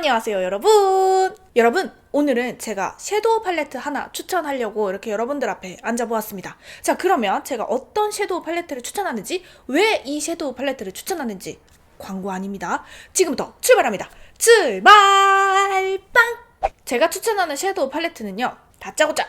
안녕하세요 여러분. 여러분 오늘은 제가 섀도우 팔레트 하나 추천하려고 이렇게 여러분들 앞에 앉아보았습니다. 자 그러면 제가 어떤 섀도우 팔레트를 추천하는지 왜 이 섀도우 팔레트를 추천하는지 광고 아닙니다. 지금부터 출발합니다. 출발! 빵! 제가 추천하는 섀도우 팔레트는요 다짜고짜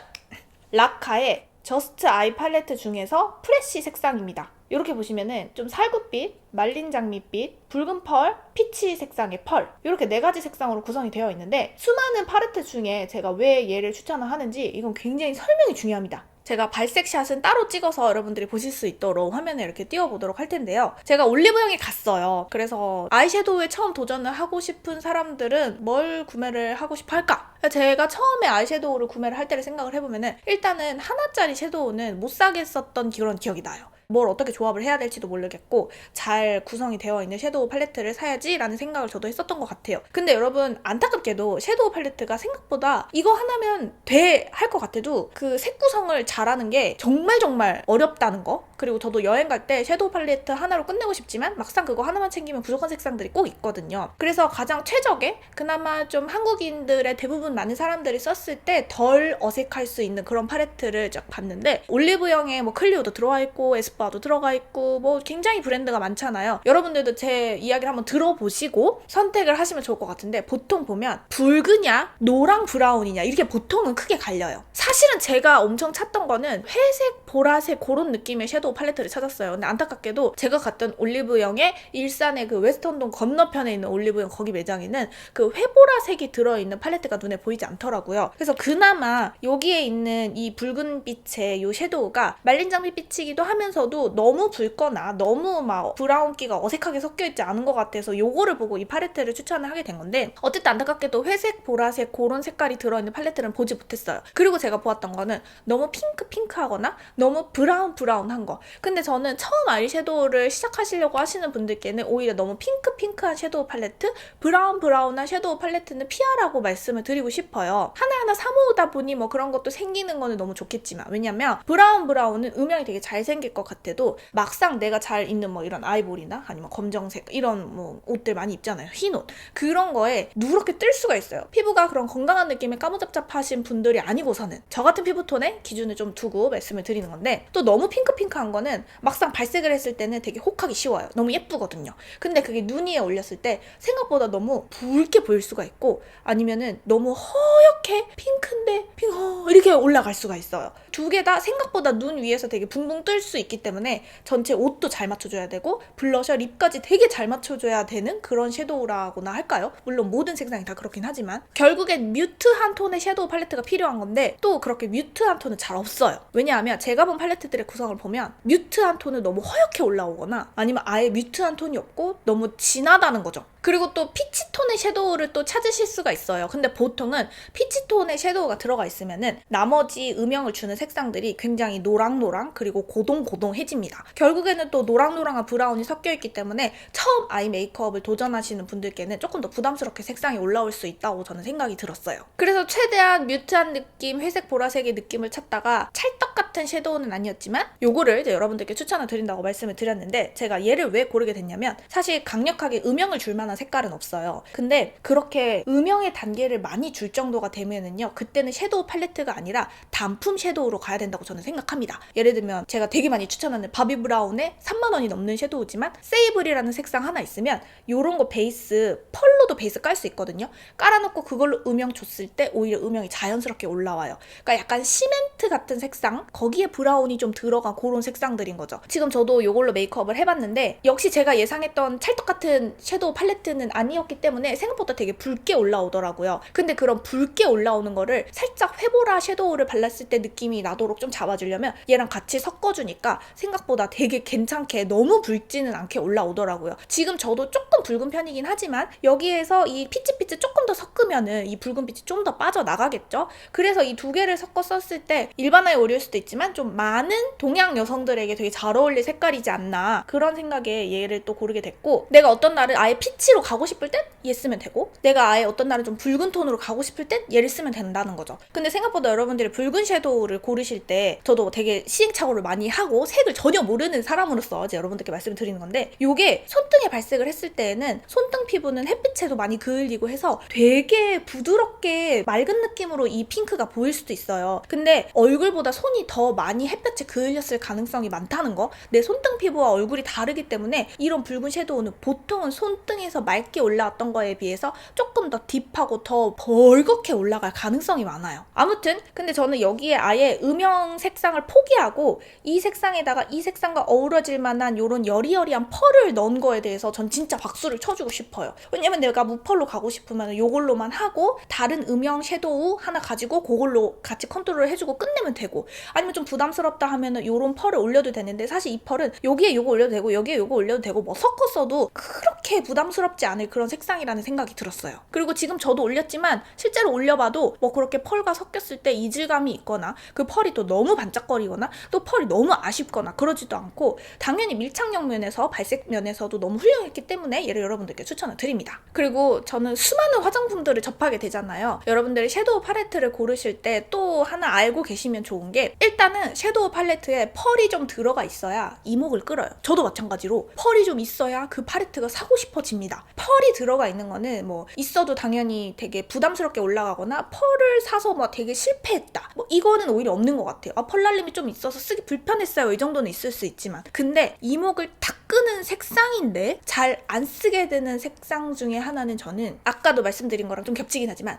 라카의 저스트 아이 팔레트 중에서 프레쉬 색상입니다. 이렇게 보시면은 좀 살구빛, 말린 장미빛, 붉은 펄, 피치 색상의 펄 이렇게 네 가지 색상으로 구성이 되어 있는데 수많은 팔레트 중에 제가 왜 얘를 추천을 하는지 이건 굉장히 설명이 중요합니다. 제가 발색샷은 따로 찍어서 여러분들이 보실 수 있도록 화면에 이렇게 띄워보도록 할 텐데요. 제가 올리브영에 갔어요. 그래서 아이섀도우에 처음 도전을 하고 싶은 사람들은 뭘 구매를 하고 싶어 할까? 제가 처음에 아이섀도우를 구매를 할 때를 생각을 해보면은 일단은 하나짜리 섀도우는 못 사겠었던 그런 기억이 나요. 뭘 어떻게 조합을 해야 될지도 모르겠고 잘 구성이 되어 있는 섀도우 팔레트를 사야지라는 생각을 저도 했었던 것 같아요. 근데 여러분 안타깝게도 섀도우 팔레트가 생각보다 이거 하나면 돼 할 것 같아도 그 색 구성을 잘하는 게 정말 정말 어렵다는 거 그리고 저도 여행 갈 때 섀도우 팔레트 하나로 끝내고 싶지만 막상 그거 하나만 챙기면 부족한 색상들이 꼭 있거든요. 그래서 가장 최적의 그나마 좀 한국인들의 대부분 많은 사람들이 썼을 때 덜 어색할 수 있는 그런 팔레트를 쫙 봤는데 올리브영에 뭐 클리오도 들어와 있고 에스쁘 아도 들어가 있고 뭐 굉장히 브랜드가 많잖아요. 여러분들도 제 이야기를 한번 들어보시고 선택을 하시면 좋을 것 같은데 보통 보면 붉으냐 노랑 브라운이냐 이렇게 보통은 크게 갈려요. 사실은 제가 엄청 찾던 거는 회색, 보라색 그런 느낌의 섀도우 팔레트를 찾았어요. 근데 안타깝게도 제가 갔던 올리브영의 일산의 그 웨스턴동 건너편에 있는 올리브영 거기 매장에는 그 회보라색이 들어있는 팔레트가 눈에 보이지 않더라고요. 그래서 그나마 여기에 있는 이 붉은 빛의 이 섀도우가 말린 장미빛이기도 하면서 도 너무 붉거나 너무 막 브라운기가 어색하게 섞여 있지 않은 것 같아서 요거를 보고 이 팔레트를 추천을 하게 된 건데 어쨌든 안타깝게도 회색, 보라색 그런 색깔이 들어있는 팔레트는 보지 못했어요. 그리고 제가 보았던 거는 너무 핑크 핑크하거나 너무 브라운 브라운한 거. 근데 저는 처음 아이섀도우를 시작하시려고 하시는 분들께는 오히려 너무 핑크 핑크한 섀도우 팔레트, 브라운 브라운한 섀도우 팔레트는 피하라고 말씀을 드리고 싶어요. 하나하나 사모으다 보니 뭐 그런 것도 생기는 거는 너무 좋겠지만 왜냐면 브라운 브라운은 음영이 되게 잘 생길 것 같아 도 막상 내가 잘 입는 뭐 이런 아이보리나 아니면 검정색 이런 뭐 옷들 많이 입잖아요. 흰 옷. 그런 거에 누렇게 뜰 수가 있어요. 피부가 그런 건강한 느낌의 까무잡잡하신 분들이 아니고서는 저 같은 피부톤에 기준을 좀 두고 말씀을 드리는 건데 또 너무 핑크핑크한 거는 막상 발색을 했을 때는 되게 혹하기 쉬워요. 너무 예쁘거든요. 근데 그게 눈 위에 올렸을 때 생각보다 너무 붉게 보일 수가 있고 아니면은 너무 허옇게 핑크인데 핑 이렇게 올라갈 수가 있어요. 두 개 다 생각보다 눈 위에서 되게 붕붕 뜰 수 있기 때문에 전체 옷도 잘 맞춰줘야 되고 블러셔, 립까지 되게 잘 맞춰줘야 되는 그런 섀도우라고나 할까요? 물론 모든 색상이 다 그렇긴 하지만 결국엔 뮤트한 톤의 섀도우 팔레트가 필요한 건데 또 그렇게 뮤트한 톤은 잘 없어요. 왜냐하면 제가 본 팔레트들의 구성을 보면 뮤트한 톤은 너무 허옇게 올라오거나 아니면 아예 뮤트한 톤이 없고 너무 진하다는 거죠. 그리고 또 피치톤의 섀도우를 또 찾으실 수가 있어요. 근데 보통은 피치톤의 섀도우가 들어가 있으면은 나머지 음영을 주는 색상들이 굉장히 노랑노랑 그리고 고동고동해집니다. 결국에는 또 노랑노랑한 브라운이 섞여 있기 때문에 처음 아이 메이크업을 도전하시는 분들께는 조금 더 부담스럽게 색상이 올라올 수 있다고 저는 생각이 들었어요. 그래서 최대한 뮤트한 느낌, 회색 보라색의 느낌을 찾다가 찰떡 같은 섀도우는 아니었지만 요거를 이제 여러분들께 추천을 드린다고 말씀을 드렸는데 제가 얘를 왜 고르게 됐냐면 사실 강력하게 음영을 줄 만한 색깔은 없어요. 근데 그렇게 음영의 단계를 많이 줄 정도가 되면은요 그때는 섀도우 팔레트가 아니라 단품 섀도우로 가야 된다고 저는 생각합니다. 예를 들면 제가 되게 많이 추천하는 바비 브라운의 3만 원이 넘는 섀도우지만 세이블이라는 색상 하나 있으면 요런 거 베이스 펄로도 베이스 깔 수 있거든요. 깔아놓고 그걸로 음영 줬을 때 오히려 음영이 자연스럽게 올라와요. 그러니까 약간 시멘트 같은 색상 거기에 브라운이 좀 들어간 그런 색상들인 거죠. 지금 저도 이걸로 메이크업을 해봤는데 역시 제가 예상했던 찰떡 같은 섀도우 팔레트 는 아니었기 때문에 생각보다 되게 붉게 올라오더라고요. 근데 그런 붉게 올라오는 거를 살짝 회보라 섀도우를 발랐을 때 느낌이 나도록 좀 잡아주려면 얘랑 같이 섞어주니까 생각보다 되게 괜찮게 너무 붉지는 않게 올라오더라고요. 지금 저도 조금 붉은 편이긴 하지만 여기에서 이 피치피치 조금 더 섞으면은 이 붉은 빛이 좀 더 빠져나가겠죠? 그래서 이 두 개를 섞어 썼을 때 일반화에 오릴 수도 있지만 좀 많은 동양 여성들에게 되게 잘 어울릴 색깔이지 않나 그런 생각에 얘를 또 고르게 됐고 내가 어떤 날은 아예 피치 베이지로 가고 싶을 땐 얘 쓰면 되고 내가 아예 어떤 날은 좀 붉은 톤으로 가고 싶을 땐 얘를 쓰면 된다는 거죠. 근데 생각보다 여러분들이 붉은 섀도우를 고르실 때 저도 되게 시행착오를 많이 하고 색을 전혀 모르는 사람으로서 이제 여러분들께 말씀을 드리는 건데 요게 손등에 발색을 했을 때에는 손등 피부는 햇빛에도 많이 그을리고 해서 되게 부드럽게 맑은 느낌으로 이 핑크가 보일 수도 있어요. 근데 얼굴보다 손이 더 많이 햇볕에 그을렸을 가능성이 많다는 거. 내 손등 피부와 얼굴이 다르기 때문에 이런 붉은 섀도우는 보통은 손등에서 맑게 올라왔던 거에 비해서 조금 더 딥하고 더 벌겋게 올라갈 가능성이 많아요. 아무튼 근데 저는 여기에 아예 음영 색상을 포기하고 이 색상에다가 이 색상과 어우러질 만한 요런 여리여리한 펄을 넣은 거에 대해서 전 진짜 박수를 쳐주고 싶어요. 왜냐면 내가 무펄로 가고 싶으면 요걸로만 하고 다른 음영 섀도우 하나 가지고 그걸로 같이 컨트롤을 해주고 끝내면 되고 아니면 좀 부담스럽다 하면은 요런 펄을 올려도 되는데 사실 이 펄은 여기에 요거 올려도 되고 여기에 요거 올려도 되고 뭐 섞어 써도 그렇게 부담스럽 지 않을 그런 색상이라는 생각이 들었어요. 그리고 지금 저도 올렸지만 실제로 올려봐도 뭐 그렇게 펄과 섞였을 때 이질감이 있거나 그 펄이 또 너무 반짝거리거나 또 펄이 너무 아쉽거나 그러지도 않고 당연히 밀착력 면에서 발색 면에서도 너무 훌륭했기 때문에 얘를 여러분들께 추천을 드립니다. 그리고 저는 수많은 화장품들을 접하게 되잖아요. 여러분들이 섀도우 팔레트를 고르실 때 또 하나 알고 계시면 좋은 게 일단은 섀도우 팔레트에 펄이 좀 들어가 있어야 이목을 끌어요. 저도 마찬가지로 펄이 좀 있어야 그 팔레트가 사고 싶어집니다. 펄이 들어가 있는 거는 뭐 있어도 당연히 되게 부담스럽게 올라가거나 펄을 사서 뭐 되게 실패했다. 뭐 이거는 오히려 없는 것 같아요. 아, 펄 날림이 좀 있어서 쓰기 불편했어요. 이 정도는 있을 수 있지만. 근데 이목을 탁 끄는 색상인데 잘 안 쓰게 되는 색상 중에 하나는 저는 아까도 말씀드린 거랑 좀 겹치긴 하지만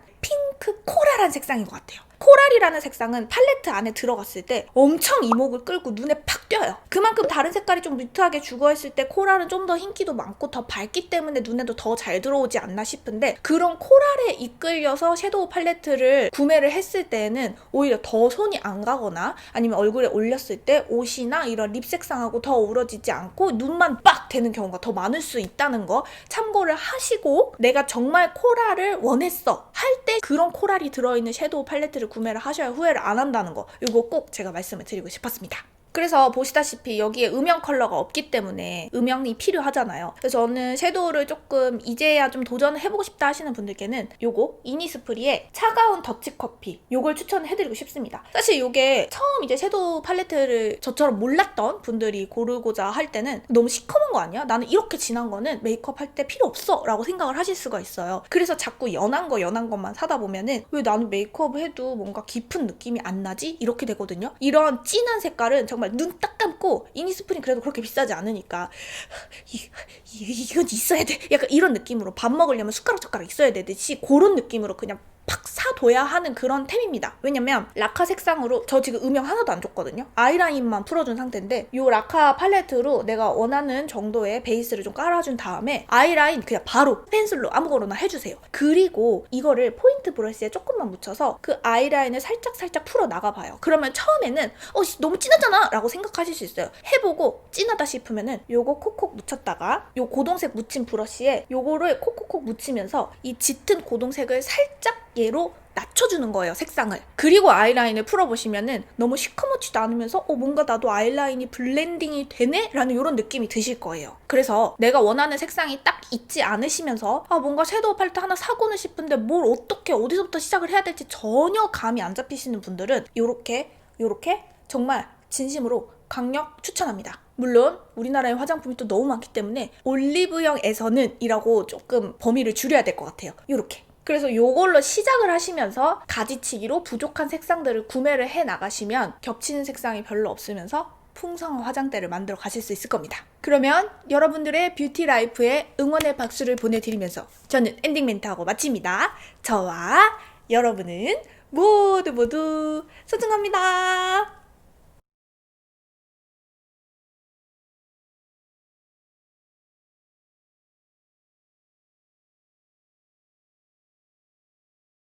핑크 코랄한 색상인 것 같아요. 코랄이라는 색상은 팔레트 안에 들어갔을 때 엄청 이목을 끌고 눈에 팍 띄어요. 그만큼 다른 색깔이 좀 뮤트하게 죽어있을 때 코랄은 좀 더 흰기도 많고 더 밝기 때문에 눈에도 더 잘 들어오지 않나 싶은데 그런 코랄에 이끌려서 섀도우 팔레트를 구매를 했을 때에는 오히려 더 손이 안 가거나 아니면 얼굴에 올렸을 때 옷이나 이런 립 색상하고 더 어우러지지 않고 눈만 빡 되는 경우가 더 많을 수 있다는 거 참고를 하시고 내가 정말 코랄을 원했어 할때 그런 코랄이 들어있는 섀도우 팔레트를 구매를 하셔야 후회를 안 한다는 거 이거 꼭 제가 말씀을 드리고 싶었습니다. 그래서 보시다시피 여기에 음영 컬러가 없기 때문에 음영이 필요하잖아요. 그래서 저는 섀도우를 조금 이제야 좀 도전을 해보고 싶다 하시는 분들께는 요거 이니스프리의 차가운 더치커피 요걸 추천해드리고 싶습니다. 사실 요게 처음 이제 섀도우 팔레트를 저처럼 몰랐던 분들이 고르고자 할 때는 너무 시커먼 거 아니야? 나는 이렇게 진한 거는 메이크업 할 때 필요 없어 라고 생각을 하실 수가 있어요. 그래서 자꾸 연한 거 연한 것만 사다 보면은 왜 나는 메이크업을 해도 뭔가 깊은 느낌이 안 나지? 이렇게 되거든요. 이런 진한 색깔은 정말 눈 딱 감고 이니스프린 그래도 그렇게 비싸지 않으니까 이, 이, 이건 있어야 돼. 약간 이런 느낌으로 밥 먹으려면 숟가락 젓가락 있어야 되듯이 그런 느낌으로 그냥 팍 사둬야 하는 그런 템입니다. 왜냐면 라카 색상으로 저 지금 음영 하나도 안 줬거든요. 아이라인만 풀어준 상태인데 이 라카 팔레트로 내가 원하는 정도의 베이스를 좀 깔아준 다음에 아이라인 그냥 바로 펜슬로 아무거나 해주세요. 그리고 이거를 포인트 브러쉬에 조금만 묻혀서 그 아이라인을 살짝 살짝 풀어 나가봐요. 그러면 처음에는 어 씨, 너무 진하잖아 라고 생각하실 수 있어요. 해보고 진하다 싶으면은 요거 콕콕 묻혔다가 요 고동색 묻힌 브러쉬에 요거를 콕콕콕 묻히면서 이 짙은 고동색을 살짝 얘로 낮춰주는 거예요, 색상을. 그리고 아이라인을 풀어보시면은 너무 시커멓지도 않으면서 어, 뭔가 나도 아이라인이 블렌딩이 되네? 라는 이런 느낌이 드실 거예요. 그래서 내가 원하는 색상이 딱 있지 않으시면서 아, 뭔가 섀도우 팔레트 하나 사고는 싶은데 뭘 어떻게 어디서부터 시작을 해야 될지 전혀 감이 안 잡히시는 분들은 요렇게 요렇게 정말 진심으로 강력 추천합니다. 물론 우리나라의 화장품이 또 너무 많기 때문에 올리브영에서는 이라고 조금 범위를 줄여야 될 것 같아요. 요렇게. 그래서 요걸로 시작을 하시면서 가지치기로 부족한 색상들을 구매를 해 나가시면 겹치는 색상이 별로 없으면서 풍성한 화장대를 만들어 가실 수 있을 겁니다. 그러면 여러분들의 뷰티 라이프에 응원의 박수를 보내드리면서 저는 엔딩 멘트하고 마칩니다. 저와 여러분은 모두 모두 소중합니다.